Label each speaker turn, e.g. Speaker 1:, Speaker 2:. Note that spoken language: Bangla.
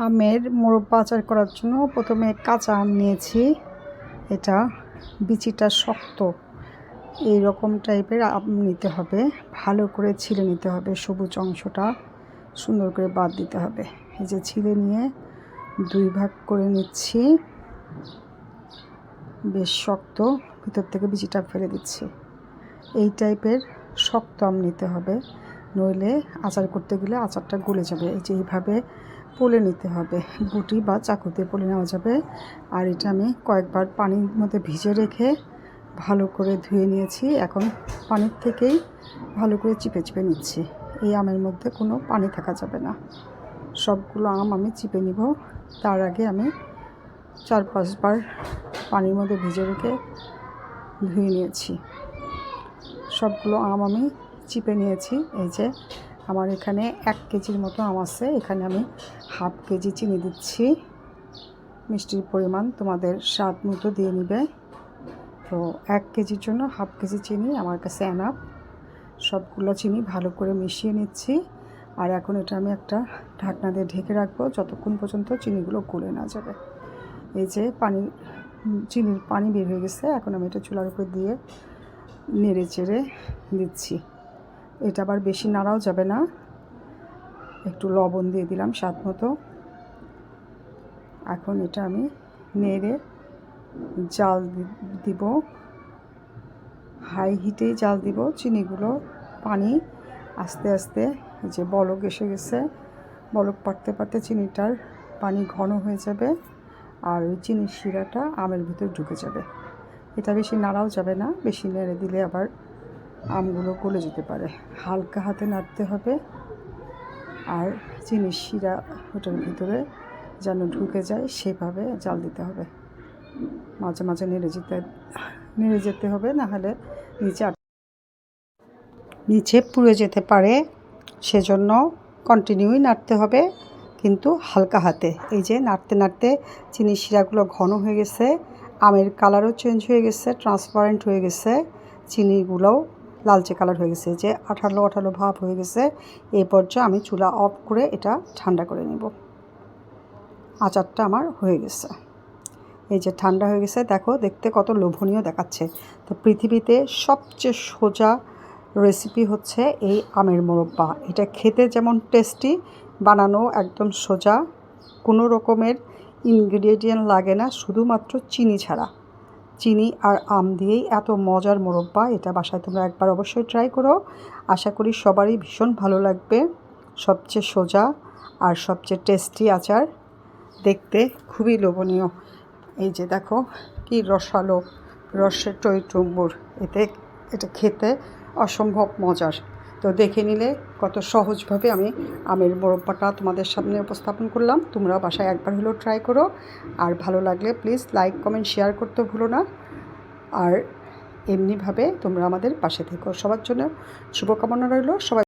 Speaker 1: আমের মোরব্বা আচার করার জন্য প্রথমে কাঁচা আম নিয়েছি। এটা বিচিটা শক্ত। এই রকম টাইপের আম নিতে হবে। ভালো করে ছিলে নিতে হবে সবুজ অংশটা। সুন্দর করে বাদ দিতে হবে। এই যে ছিলে নিয়ে দুই ভাগ করে নিচ্ছি। বেশ শক্ত। ভিতর থেকে বিচিটা ফেলে দিচ্ছি। এই টাইপের শক্ত আম নিতে হবে। নইলে আচার করতে গেলে আচারটা গলে যাবে। এই যে এইভাবে পলে নিতে হবে। বুটি বা চাকুতে পলে নেওয়া যাবে। আর এটা আমি কয়েকবার পানির মধ্যে ভিজে রেখে ভালো করে ধুয়ে নিয়েছি। এখন পানির থেকেই ভালো করে চিপে চিপে নিচ্ছি। এই আমের মধ্যে কোনো পানি থাকা যাবে না। সবগুলো আম আমি চিপে নিব। তার আগে আমি চার পাঁচবার পানির মধ্যে ভিজে রেখে ধুয়ে নিয়েছি। সবগুলো আম আমি চিপে নিয়েছি। এই যে আমার এখানে এক কেজির মতো আম আছে। এখানে আমি হাফ কেজি চিনি দিচ্ছি। মিষ্টির পরিমাণ তোমাদের স্বাদ মতো দিয়ে নিবে। তো এক কেজির জন্য হাফ কেজি চিনি আমার কাছে অ্যানাপ সবগুলো চিনি ভালো করে মিশিয়ে নিচ্ছি। আর এখন এটা আমি একটা ঢাকনা দিয়ে ঢেকে রাখব যতক্ষণ পর্যন্ত চিনিগুলো গলে না যাবে। এই যে পানি চিনির পানি বের হয়ে গেছে। এখন আমি এটা চুলার উপর দিয়ে নেড়ে চেড়ে দিচ্ছি। এটা আবার বেশি নাড়াও যাবে না। একটু লবণ দিয়ে দিলাম স্বাদ মতো। এখন এটা আমি নেড়ে জাল দিব। হাই হিটেই জাল দিব চিনিগুলো, পানি। আস্তে আস্তে যে বলক এসে গেছে। বলক পাড়তে পারতে চিনিটার পানি ঘন হয়ে যাবে আর ওই চিনির শিরাটা আমের ভিতর ঢুকে যাবে। এটা বেশি নাড়াও যাবে না, বেশি নেড়ে দিলে আবার আমগুলো গলে যেতে পারে। হালকা হাতে নাড়তে হবে আর চিনির শিরা ওটার ভিতরে যেন ঢুকে যায়, সেভাবে জাল দিতে হবে। মাঝে মাঝে নেড়ে যেতে নেড়ে যেতে হবে, না হলে নিচে নিচে পুড়ে যেতে পারে। সেজন্য কন্টিনিউই নাড়তে হবে, কিন্তু হালকা হাতে। এই যে নাড়তে নাড়তে চিনির শিরাগুলো ঘন হয়ে গেছে, আমের কালারও চেঞ্জ হয়ে গেছে ট্রান্সপারেন্ট হয়ে গেছে, চিনিগুলোও লালচে কালার হয়ে গেছে, যে আঠালো আঠালো ভাব হয়ে গেছে। এই পর্যায়ে আমি চুলা অফ করে এটা ঠান্ডা করে নেব। আচারটা আমার হয়ে গেছে। এই যে ঠান্ডা হয়ে গেছে, দেখো, দেখতে কত লোভনীয় দেখাচ্ছে। তো পৃথিবীতে সবচেয়ে সোজা রেসিপি হচ্ছে এই আমের মোরব্বা। এটা খেতে যেমন টেস্টি বানানো একদম সোজা। কোনো রকমের ইনগ্রিডিয়েন্ট লাগে না, শুধুমাত্র চিনি ছাড়া। চিনি আর আম দিয়েই এত মজার মোরব্বা, এটা বাসায় তোমরা একবার অবশ্যই ট্রাই করো। আশা করি সবারই ভীষণ ভালো লাগবে। সবচেয়ে সোজা আর সবচেয়ে টেস্টি আচার। দেখতে খুবই লোভনীয়। এই যে দেখো, কি রসালো রসের টইটুম্বুর এতে, এটা খেতে অসম্ভব মজার। তো দেখে নিলে কত সহজভাবে আমি আমের মোরব্বাটা তোমাদের সামনে উপস্থাপন করলাম। তোমরা বাসায় একবার হলেও ট্রাই করো। আর ভালো লাগলে প্লিজ লাইক কমেন্ট শেয়ার করতে ভুলো না। আর এমনিভাবে তোমরা আমাদের পাশে থেকো। সবার জন্য শুভকামনা রইল। সবাই